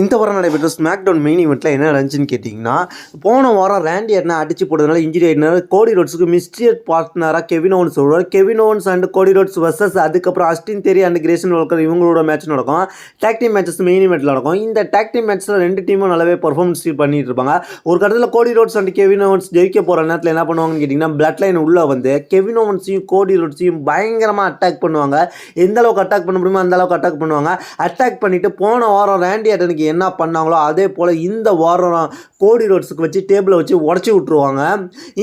இந்த வாரம் நடைபெற்ற ஸ்மாக் டவுன் மெயின் இவெண்ட்டில் என்ன நடந்துச்சுன்னு கேட்டிங்கன்னா போன வாரம் ரேண்டி என்ன அடிச்சு போட்டதுனால இன்ஜுரி ஆயிடுனால கோடி ரோட்ஸுக்கு மிஸ்டியர் பார்ட்னராக கெவின் ஓன்ஸ் வருவார் Kevin Owens and Cody Rhodes versus அதுக்கப்புறம் அஸ்டின் தெரி அண்ட் கிரேசன் வல்கர் இவங்களோட மேட்ச் நடக்கும். டேக் டீம் மேட்சஸ் மெயின் இவெண்ட்டில் நடக்கும். இந்த டேக் டீம் மேட்ச்சில் ரெண்டு டீமும் நல்லாவே பர்ஃபார்மன்ஸ் பண்ணிட்டு இருப்பாங்க. ஒரு கட்டத்தில் கோடி ரோட்ஸ் அண்ட் கெவின் ஓன்ஸ் ஜெயிக்க போகிற நேரத்தில் என்ன பண்ணுவாங்கன்னு கேட்டிங்கன்னா பிளட் லைன் உள்ளே வந்து கெவின் ஓன்ஸையும் கோடி ரோட்ஸையும் பயங்கரமாக அட்டாக் பண்ணுவாங்க. எந்த அளவுக்கு அட்டாக் பண்ண முடியுமோ அந்த அளவுக்கு அட்டாக் பண்ணுவாங்க. அட்டாக் பண்ணிவிட்டு போன வாரம் ரேண்டி அட்டனுக்கு என்ன பண்ணாங்களோ அதே போல் இந்த வாரம் கோடி ரோட்ஸுக்கு வச்சு டேபிளை வச்சு உடச்சி விட்ருவாங்க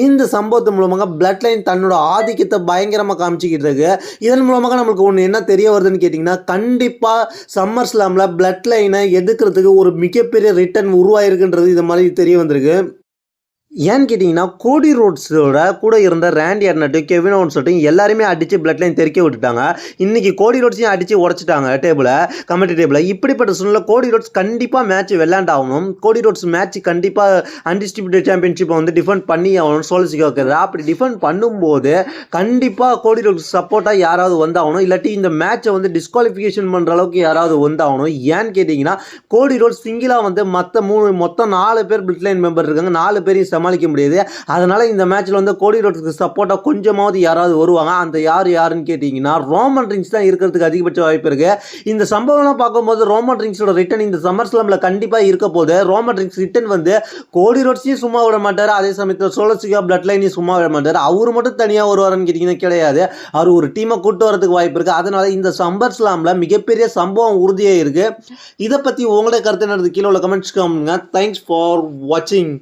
இந்த சம்பவத்து மூலமாக பிளட் லைன் தன்னோட ஆதிக்கத்தை பயங்கரமாக காமிச்சிக்கிட்டு இருக்கு. இதன் மூலமாக நம்மளுக்கு ஒன்று என்ன தெரிய வருதுன்னு கேட்டிங்கன்னா கண்டிப்பாக சம்மர் ஸ்லாமில் பிளட் லைனை எதுக்கிறதுக்கு ஒரு மிகப்பெரிய ரிட்டர்ன் உருவாயிருக்குன்றது இது மாதிரி தெரிய வந்திருக்கு. ஏன்னு கேட்டிங்கன்னா கோடி ரோட்ஸோட கூட இருந்த ரேண்டி அர்னட்டு கெவின் ஓன்ஸட்டும் எல்லாருமே அடித்து பிளட் லைன் தெறிக்க விட்டுட்டாங்க. இன்றைக்கி கோடி ரோட்ஸையும் அடித்து உடச்சிட்டாங்க டேபிளை கமெண்ட்ரி டேபிளை இப்படிப்பட்ட சூழ்நிலை கோடி ரோட்ஸ் கண்டிப்பாக மேட்ச் விளையாண்டாகணும். கோடி ரோட்ஸ் மேட்ச் கண்டிப்பாக அன்டிஸ்ட்ரிபியூட்டட் சாம்பியன்ஷிப்பை வந்து டிஃபெண்ட் பண்ணி ஆகணும் சோலசிக்கு வைக்கிறது அப்படி டிஃபெண்ட் பண்ணும்போது கண்டிப்பாக கோடி ரோட்ஸ் சப்போர்ட்டாக யாராவது வந்தாகணும். இல்லாட்டி இந்த மேட்சை வந்து டிஸ்குவாலிஃபிகேஷன் பண்ணுற அளவுக்கு யாராவது வந்தாகணும். ஏன்னு கேட்டிங்கன்னா கோடி ரோட்ஸ் சிங்கிளாக வந்து மற்ற மூணு மொத்தம் நாலு பேர் பிளட் லைன் மெம்பர் இருக்காங்க. நாலு பேரையும் சமாளிக்க முடியாது. அதனால் இந்த மேட்ச்சில் வந்து கோடி ரோட்ஸுக்கு சப்போர்ட்டாக கொஞ்சமாவது யாராவது வருவாங்க. அந்த யார் யாருன்னு கேட்டிங்கன்னா ரோமன் ரிங்ஸ் தான் இருக்கிறதுக்கு அதிகபட்ச வாய்ப்பு இருக்குது இந்த சம்பவம்லாம் பார்க்கும்போது ரோமன் ரிங்ஸோட ரிட்டன் இந்த சம்மர் ஸ்லாமில் கண்டிப்பாக இருக்க போது ரோமன் ரிங்ஸ் ரிட்டன் வந்து கோடி ரோட்ஸையும் சும்மா விட மாட்டார். அதே சமயத்தில் சோலசிகா பிளட் லைனையும் சும்மா விட மாட்டார். அவர் மட்டும் தனியாக வருவாருன்னு கேட்டிங்கன்னா கிடையாது. அவர் ஒரு டீமை கூட்டு வரதுக்கு வாய்ப்பு இருக்குது அதனால் இந்த சம்மர் ஸ்லாமில் மிகப்பெரிய சம்பவம் உறுதியாக இருக்குது இதை பற்றி உங்களுடைய கருத்து என்னது கீழே உள்ள கமெண்ட்ஸ் காமிங்க தேங்க்ஸ் ஃபார் வாட்சிங்